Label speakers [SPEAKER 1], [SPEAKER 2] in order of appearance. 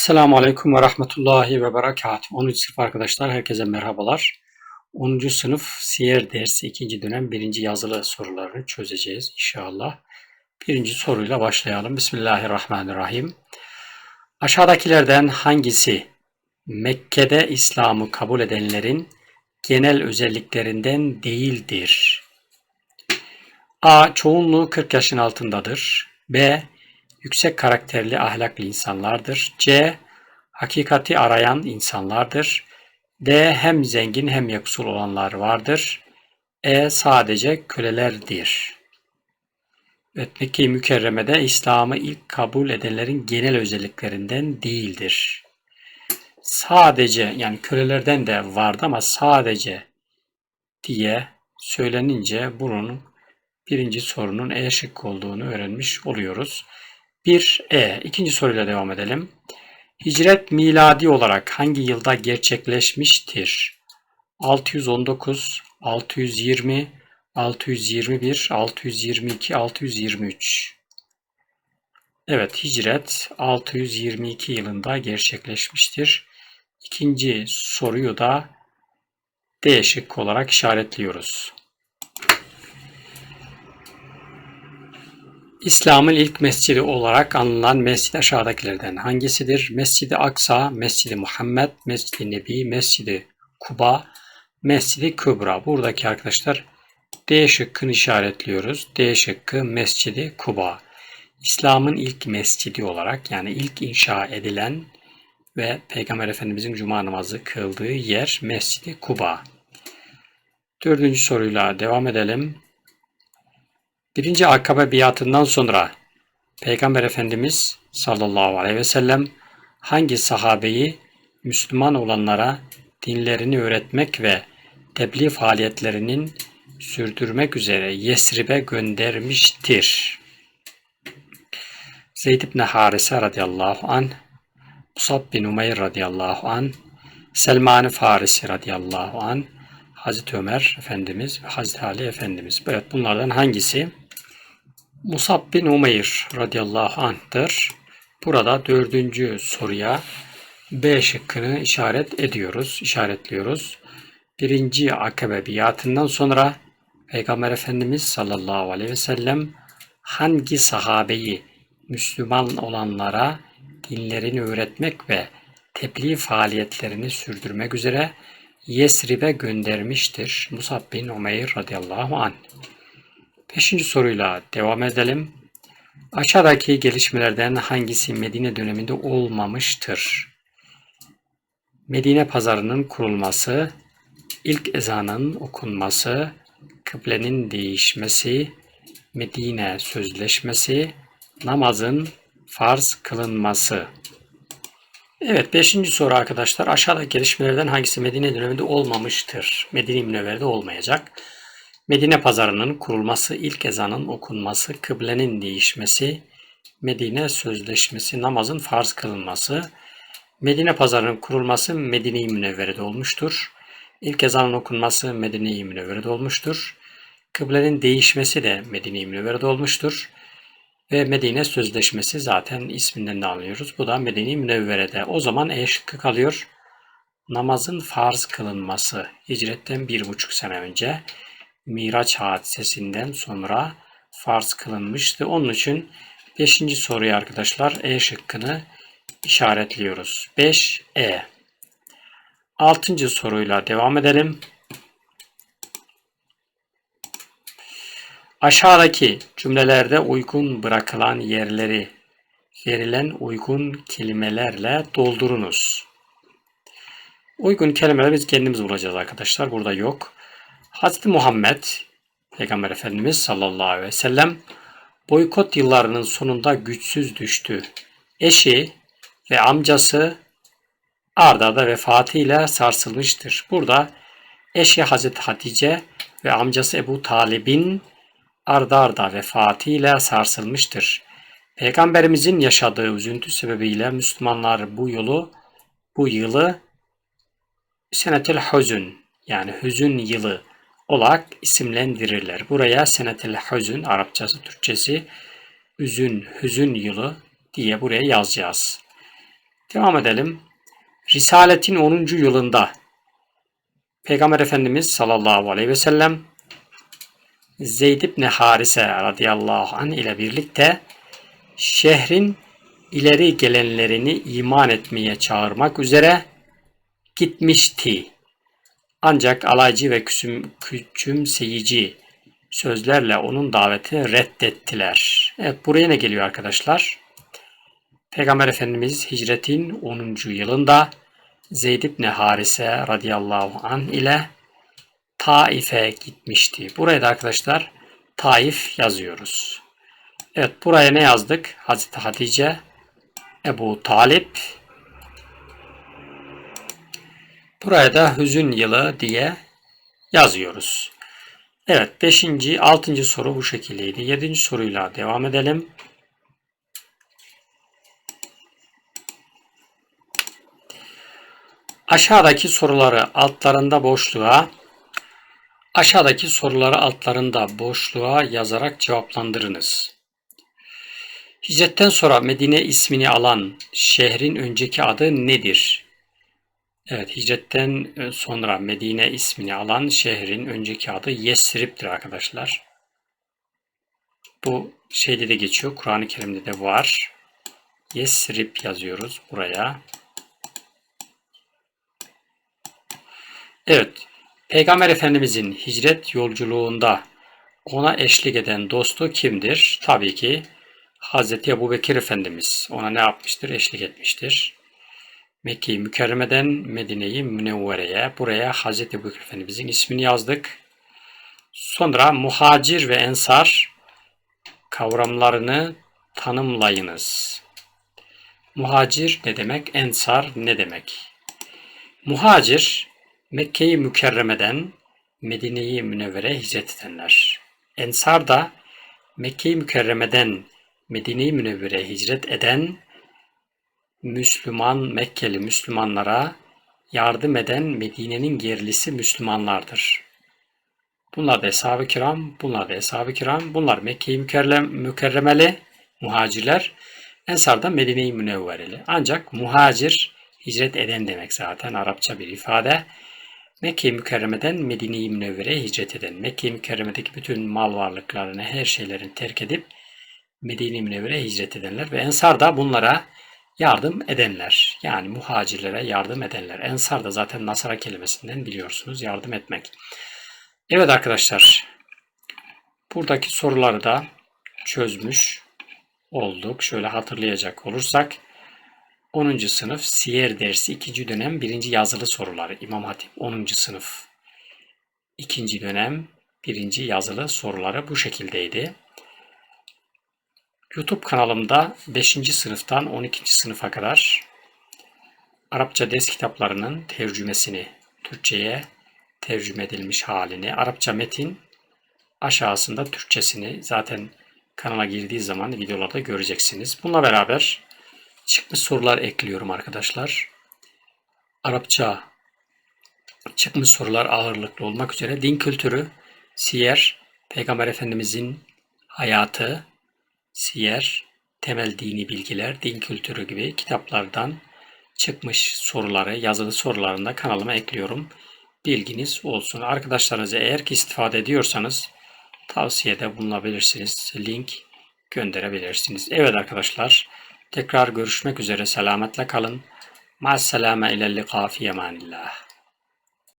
[SPEAKER 1] Selamun Aleyküm ve Rahmetullahi ve Berekatuhu. 10. sınıf arkadaşlar herkese merhabalar. 10. sınıf siyer dersi 2. dönem 1. yazılı sorularını çözeceğiz inşallah. Birinci soruyla başlayalım. Bismillahirrahmanirrahim. Aşağıdakilerden hangisi Mekke'de İslam'ı kabul edenlerin genel özelliklerinden değildir? A. Çoğunluğu 40 yaşın altındadır. B yüksek karakterli ahlaklı insanlardır. C. Hakikati arayan insanlardır. D. Hem zengin hem yoksul olanlar vardır. E. Sadece kölelerdir. Mekke-i Mükerreme'de İslam'ı ilk kabul edenlerin genel özelliklerinden değildir. Sadece yani kölelerden de vardı ama sadece diye söylenince bunun birinci sorunun E olduğunu öğrenmiş oluyoruz. 1E. İkinci soruyla devam edelim. Hicret miladi olarak hangi yılda gerçekleşmiştir? 619, 620, 621, 622, 623. Evet, hicret 622 yılında gerçekleşmiştir. İkinci soruyu da D şıkkı olarak işaretliyoruz. İslam'ın ilk mescidi olarak anılan mescid aşağıdakilerden hangisidir? Mescid-i Aksa, Mescid-i Muhammed, Mescid-i Nebi, Mescid-i Kuba, Mescid-i Kübra. Buradaki arkadaşlar D şıkkını işaretliyoruz. D şıkkı Mescid-i Kuba. İslam'ın ilk mescidi olarak yani ilk inşa edilen ve Peygamber Efendimizin cuma namazı kıldığı yer Mescid-i Kuba. Dördüncü soruyla devam edelim. Birinci Akabe biatından sonra Peygamber Efendimiz sallallahu aleyhi ve sellem hangi sahabeyi Müslüman olanlara dinlerini öğretmek ve tebliğ faaliyetlerinin sürdürmek üzere Yesrib'e göndermiştir. Zeyd ibn Harise radıyallahu an, Musab bin Umeyr radıyallahu an, Selman Farisi radıyallahu an, Hazreti Ömer Efendimiz ve Hazreti Ali Efendimiz. Evet bunlardan hangisi? Musab bin Umeyr radıyallahu anh'tır. Burada dördüncü soruya B şıkkını işaret ediyoruz, işaretliyoruz. Birinci akabe biatından sonra Peygamber Efendimiz sallallahu aleyhi ve sellem hangi sahabeyi Müslüman olanlara dinlerini öğretmek ve tebliğ faaliyetlerini sürdürmek üzere Yesrib'e göndermiştir. Musab bin Umeyr radıyallahu anh. Beşinci soruyla devam edelim. Aşağıdaki gelişmelerden hangisi Medine döneminde olmamıştır? Medine pazarının kurulması, ilk ezanın okunması, kıblenin değişmesi, Medine sözleşmesi, namazın farz kılınması. Evet, beşinci soru arkadaşlar. Aşağıdaki gelişmelerden hangisi Medine döneminde olmamıştır? Medine Münevver'de olmayacak. Medine pazarının kurulması, ilk ezanın okunması, kıblenin değişmesi, Medine sözleşmesi, namazın farz kılınması, Medine pazarının kurulması Medine-i Münevvere'de olmuştur. İlk ezanın okunması Medine-i Münevvere'de olmuştur. Kıblenin değişmesi de Medine-i Münevvere'de olmuştur. Ve Medine Sözleşmesi zaten isminden de anlıyoruz. Bu da Medine-i Münevvere'de. O zaman E şıkkı kalıyor. Namazın farz kılınması hicretten bir buçuk sene önce Miraç hadisesinden sonra farz kılınmıştı. Onun için 5. soruyu arkadaşlar E şıkkını işaretliyoruz. 5E. 6. soruyla devam edelim. Aşağıdaki cümlelerde uygun bırakılan yerleri verilen uygun kelimelerle doldurunuz. Uygun kelimeleri biz kendimiz bulacağız arkadaşlar. Burada yok. Hazreti Muhammed Peygamber Efendimiz sallallahu aleyhi ve sellem boykot yıllarının sonunda güçsüz düştü. Eşi ve amcası ardarda arda vefatıyla sarsılmıştır. Burada eşi Hazreti Hatice ve amcası Ebu Talib'in ardarda arda vefatıyla sarsılmıştır. Peygamberimizin yaşadığı üzüntü sebebiyle Müslümanlar bu yolu, bu yılı senetel hüzün yani hüzün yılı olarak isimlendirirler. Buraya senetel hüzün Arapçası Türkçesi üzün hüzün yılı diye buraya yazacağız. Devam edelim. Risaletin 10. yılında Peygamber Efendimiz sallallahu aleyhi ve sellem Zeyd ibn Harise radıyallahu anh ile birlikte şehrin ileri gelenlerini iman etmeye çağırmak üzere gitmişti. Ancak alaycı ve küsüm, küçümseyici sözlerle onun davetini reddettiler. Evet buraya ne geliyor arkadaşlar? Peygamber Efendimiz hicretin 10. yılında Zeyd ibn Harise radıyallahu anh ile Taif'e gitmişti. Buraya da arkadaşlar Taif yazıyoruz. Evet buraya ne yazdık? Hazreti Hatice, Ebu Talip. Buraya da hüzün yılı diye yazıyoruz. Evet 5. 6. soru bu şekildeydi. 7. soruyla devam edelim. Aşağıdaki soruları altlarında boşluğa aşağıdaki soruları altlarında boşluğa yazarak cevaplandırınız. Hicretten sonra Medine ismini alan şehrin önceki adı nedir? Evet, hicretten sonra Medine ismini alan şehrin önceki adı Yesrib'dir arkadaşlar. Bu şeyde de geçiyor. Kur'an-ı Kerim'de de var. Yesrib yazıyoruz buraya. Evet, Peygamber Efendimizin hicret yolculuğunda ona eşlik eden dostu kimdir? Tabii ki Hazreti Ebu Bekir Efendimiz ona ne yapmıştır? Eşlik etmiştir. Mekke-i Mükerreme'den Medine-i Münevvere'ye buraya Hazreti Ebu Efendimizin ismini yazdık. Sonra muhacir ve ensar kavramlarını tanımlayınız. Muhacir ne demek? Ensar ne demek? Muhacir Mekke-i Mükerreme'den Medine-i hicret edenler. Ensar da Mekke-i Mükerreme'den Medine-i hicret eden Müslüman Mekkeli Müslümanlara yardım eden Medine'nin yerlisi Müslümanlardır. Bunlar da Eshab-ı Kiram, bunlar da Eshab-ı Kiram, bunlar Mekke-i Mükerremeli muhacirler, Ensar da Medine-i Münevvereli. Ancak muhacir hicret eden demek zaten Arapça bir ifade. Mekke-i Mükerreme'den Medine-i Münevvere'ye hicret eden, Mekke-i Mükerreme'deki bütün mal varlıklarını, her şeylerini terk edip Medine-i Münevvere'ye hicret edenler ve Ensar da bunlara yardım edenler. Yani muhacirlere yardım edenler. Ensar da zaten Nasara kelimesinden biliyorsunuz yardım etmek. Evet arkadaşlar. Buradaki soruları da çözmüş olduk. Şöyle hatırlayacak olursak 10. sınıf Siyer dersi 2. dönem 1. yazılı soruları İmam Hatip 10. sınıf 2. dönem 1. yazılı soruları bu şekildeydi. YouTube kanalımda 5. sınıftan 12. sınıfa kadar Arapça ders kitaplarının tercümesini Türkçe'ye tercüme edilmiş halini, Arapça metin aşağısında Türkçesini zaten kanala girdiği zaman videolarda göreceksiniz. Bununla beraber çıkmış sorular ekliyorum arkadaşlar. Arapça çıkmış sorular ağırlıklı olmak üzere din kültürü, siyer, Peygamber Efendimizin hayatı, siyer, temel dini bilgiler, din kültürü gibi kitaplardan çıkmış soruları, yazılı sorularını da kanalıma ekliyorum. Bilginiz olsun. Arkadaşlarınıza eğer ki istifade ediyorsanız tavsiyede bulunabilirsiniz. Link gönderebilirsiniz. Evet arkadaşlar tekrar görüşmek üzere. Selametle kalın. Ma'as selame ilel lika fi emanillah.